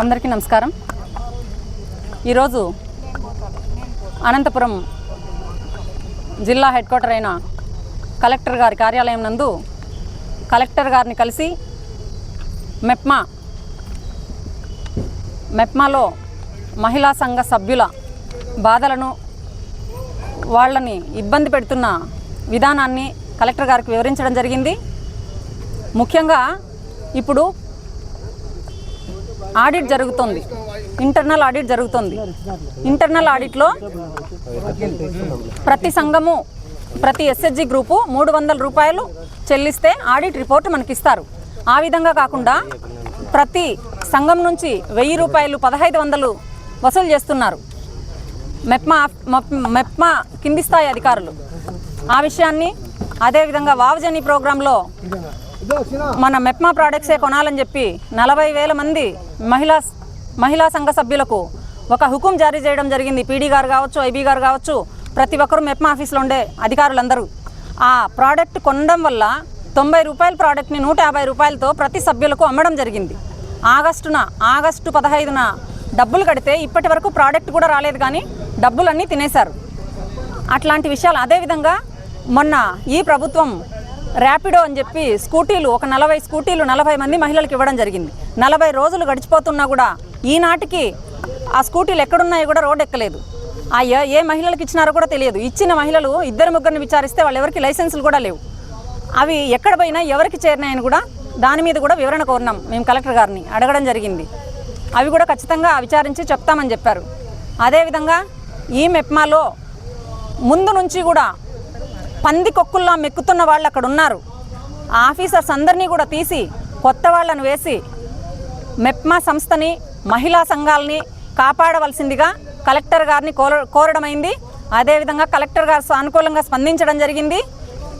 అందరికీ నమస్కారం. ఈరోజు అనంతపురం జిల్లా హెడ్ క్వార్టర్ అయిన కలెక్టర్ గారి కార్యాలయం నందు కలెక్టర్ గారిని కలిసి మెప్మా మెప్మాలో మహిళా సంఘ సభ్యుల బాధలను వాళ్ళని ఇబ్బంది పెడుతున్న విధానాన్ని కలెక్టర్ గారికి వివరించడం జరిగింది. ముఖ్యంగా ఇప్పుడు ఆడిట్ జరుగుతుంది. ఇంటర్నల్ ఆడిట్ జరుగుతుంది. ఇంటర్నల్ ఆడిట్లో ప్రతి సంఘము ప్రతి ఎస్ఎస్జి గ్రూపు మూడు వందల రూపాయలు చెల్లిస్తే ఆడిట్ రిపోర్ట్ మనకి ఇస్తారు ఆ విధంగా కాకుండా ప్రతి సంఘం నుంచి వెయ్యి రూపాయలు పదహైదు వందలు వసూలు చేస్తున్నారు. మెప్మా మెప్మా కింది స్థాయి అధికారులు. ఆ విషయాన్ని అదేవిధంగా వావజని ప్రోగ్రాంలో మన మెప్మా ప్రోడక్ట్సే కొనాలని చెప్పి నలభై వేల మంది మహిళా మహిళా సంఘ సభ్యులకు ఒక హుకుం జారీ చేయడం జరిగింది. పీడీ గారు కావచ్చు ఐబీ గారు కావచ్చు ప్రతి ఒక్కరు మెప్మా ఆఫీస్లో ఉండే అధికారులందరూ. ఆ ప్రోడక్ట్ కొనడం వల్ల తొంభై రూపాయల ప్రోడక్ట్ని నూట యాభై రూపాయలతో ప్రతి సభ్యులకు అమ్మడం జరిగింది. ఆగస్టున ఆగస్టు పదహైదున డబ్బులు కడితే ఇప్పటి వరకు ప్రోడక్ట్ కూడా రాలేదు కానీ డబ్బులన్నీ తినేశారు. అట్లాంటి విషయాలు అదేవిధంగా మొన్న ఈ ప్రభుత్వం ర్యాపిడో అని చెప్పి స్కూటీలు ఒక నలభై స్కూటీలు నలభై మంది మహిళలకు ఇవ్వడం జరిగింది. నలభై రోజులు గడిచిపోతున్నా కూడా ఈనాటికి ఆ స్కూటీలు ఎక్కడున్నాయో కూడా రోడ్ ఎక్కలేదు. ఆ ఏ- ఏ మహిళలకు ఇచ్చినారో కూడా తెలియదు. ఇచ్చిన మహిళలు ఇద్దరు ముగ్గురిని విచారిస్తే వాళ్ళు ఎవరికి లైసెన్సులు కూడా లేవు. అవి ఎక్కడ పోయినా ఎవరికి చేరినాయని కూడా దాని మీద కూడా వివరణ కోరినాం మేము కలెక్టర్ గారిని అడగడం జరిగింది. అవి కూడా ఖచ్చితంగా విచారించి చెప్తామని చెప్పారు. అదేవిధంగా ఈ మెప్మాలో ముందు నుంచి కూడా పంది కొక్కుల్లా మెక్కుతున్న వాళ్ళు అక్కడ ఉన్నారు. ఆఫీసర్స్ అందరినీ కూడా తీసి కొత్త వాళ్ళను వేసి మెప్మా సంస్థని మహిళా సంఘాలని కాపాడవలసిందిగా కలెక్టర్ గారిని కోర కోరడమైంది. అదేవిధంగా కలెక్టర్ గారు సానుకూలంగా స్పందించడం జరిగింది.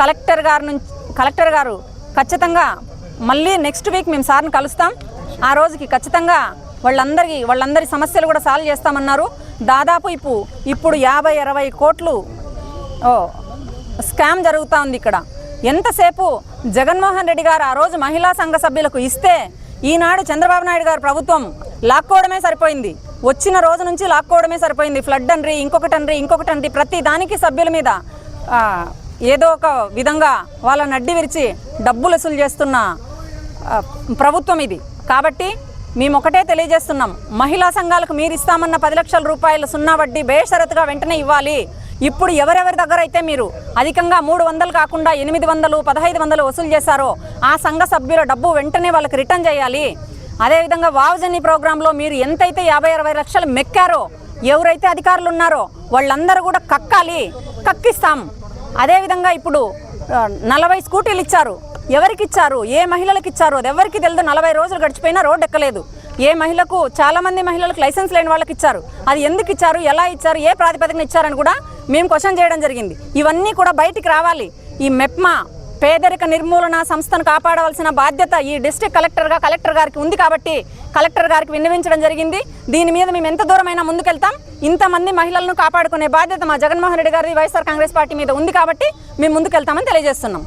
కలెక్టర్ గారి నుంచి కలెక్టర్ గారు ఖచ్చితంగా మళ్ళీ నెక్స్ట్ వీక్ మేము సార్ని కలుస్తాం. ఆ రోజుకి ఖచ్చితంగా వాళ్ళందరికీ వాళ్ళందరి సమస్యలు కూడా సాల్వ్ చేస్తామన్నారు. దాదాపు ఇప్పుడు ఇప్పుడు యాభై అరవై కోట్లు ఓ స్కామ్ జరుగుతూ ఉంది ఇక్కడ. ఎంతసేపు జగన్మోహన్ రెడ్డి గారు ఆ రోజు మహిళా సంఘ సభ్యులకు ఇస్తే ఈనాడు చంద్రబాబు నాయుడు గారు ప్రభుత్వం లాక్కోవడమే సరిపోయింది. వచ్చిన రోజు నుంచి లాక్కోవడమే సరిపోయింది. ఫ్లడ్ అండ్రి ఇంకొకటి అండ్రి ఇంకొకటి అండ్రి ప్రతి దానికి సభ్యుల మీద ఏదో ఒక విధంగా వాళ్ళని అడ్డి విరిచి డబ్బులు వసూలు చేస్తున్న ప్రభుత్వం ఇది. కాబట్టి మేము ఒకటే తెలియజేస్తున్నాం. మహిళా సంఘాలకు మీరు ఇస్తామన్న పది లక్షల రూపాయల సున్నా వడ్డీ బేషరతుగా వెంటనే ఇవ్వాలి. ఇప్పుడు ఎవరెవరి దగ్గర అయితే మీరు అధికంగా మూడు వందలు కాకుండా ఎనిమిది వందలు పదహైదు వందలు వసూలు చేశారో ఆ సంఘ సభ్యుల డబ్బు వెంటనే వాళ్ళకి రిటర్న్ చేయాలి. అదేవిధంగా వావజని ప్రోగ్రాంలో మీరు ఎంతైతే యాభై అరవై లక్షలు మెక్కారో ఎవరైతే అధికారులు ఉన్నారో వాళ్ళందరూ కూడా కక్కాలి కక్కిస్తాం. అదేవిధంగా ఇప్పుడు నలభై స్కూటీలు ఇచ్చారు. ఎవరికి ఇచ్చారు ఏ మహిళలకు ఇచ్చారు అది ఎవరికి తెలియదు నలభై రోజులు గడిచిపోయినా రోడ్డు ఎక్కలేదు. ఏ మహిళకు చాలా మంది మహిళలకు లైసెన్స్ లేని వాళ్ళకి ఇచ్చారు అది ఎందుకు ఇచ్చారు ఎలా ఇచ్చారు? ఏ ప్రాతిపదికన ఇచ్చారని కూడా మేము క్వశ్చన్ చేయడం జరిగింది. ఇవన్నీ కూడా బయటికి రావాలి. ఈ మెప్మా పేదరిక నిర్మూలన సంస్థను కాపాడవలసిన బాధ్యత ఈ డిస్టిక్ కలెక్టర్గా కలెక్టర్ గారికి ఉంది కాబట్టి కలెక్టర్ గారికి విన్నవించడం జరిగింది. దీని మీద మేము ఎంత దూరమైనా ముందుకెళ్తాం. ఇంతమంది మహిళలను కాపాడుకునే బాధ్యత మా జగన్మోహన్ రెడ్డి గారి వైఎస్ఆర్ కాంగ్రెస్ పార్టీ మీద ఉంది కాబట్టి మేము ముందుకెళ్తామని తెలియజేస్తున్నాం.